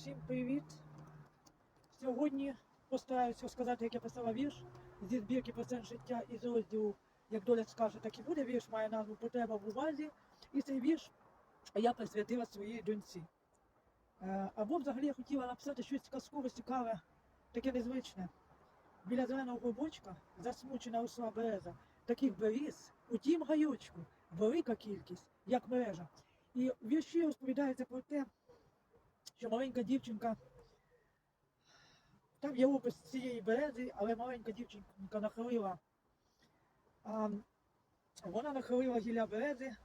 Всім привіт! Сьогодні постараюся сказати, як я писала вірш зі збірки «Процент життя із розділу Як доля скаже, так і буде. Вірш має назву Потреба в увазі. І цей вірш я присвятила своїй доньці. Е, Або взагалі я хотіла написати щось казкове, цікаве, таке незвичне. Біля зеленого грибочка засмучена росла береза. Таких беріз у тім гайочку велика кількість, як мережа. І вірші розповідається про те, що маленька дівчинка, там є опис цієї берези, але маленька дівчинка нахилила, а, вона нахилила гілля берези,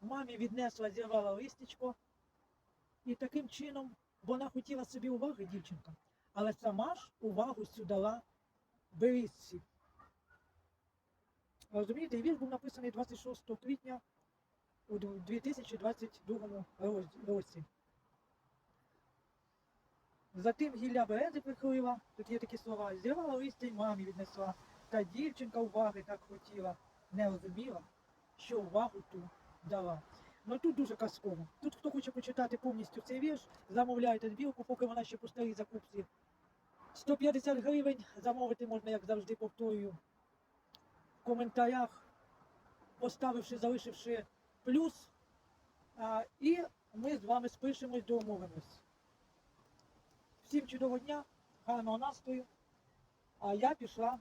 мамі віднесла, зірвала листячко, і таким чином вона хотіла собі уваги, дівчинка, але сама ж увагу цю дала берізці. Розумієте, вірш був написаний 26 квітня у 2022 році. Затим гілля берези прихилила, тут є такі слова, зірвала листя й мамі віднесла, та дівчинка уваги так хотіла, не розуміла, що увагу ту дала. Ну тут дуже казково. Тут хто хоче почитати повністю цей вірш, замовляйте збірку, поки вона ще по старій закупці. 150 гривень замовити можна, як завжди, повторюю, в коментарях, поставивши, залишивши плюс. А, і ми з вами спишемось, домовимось. Всім чудового дня, гарного настрою. А я пішла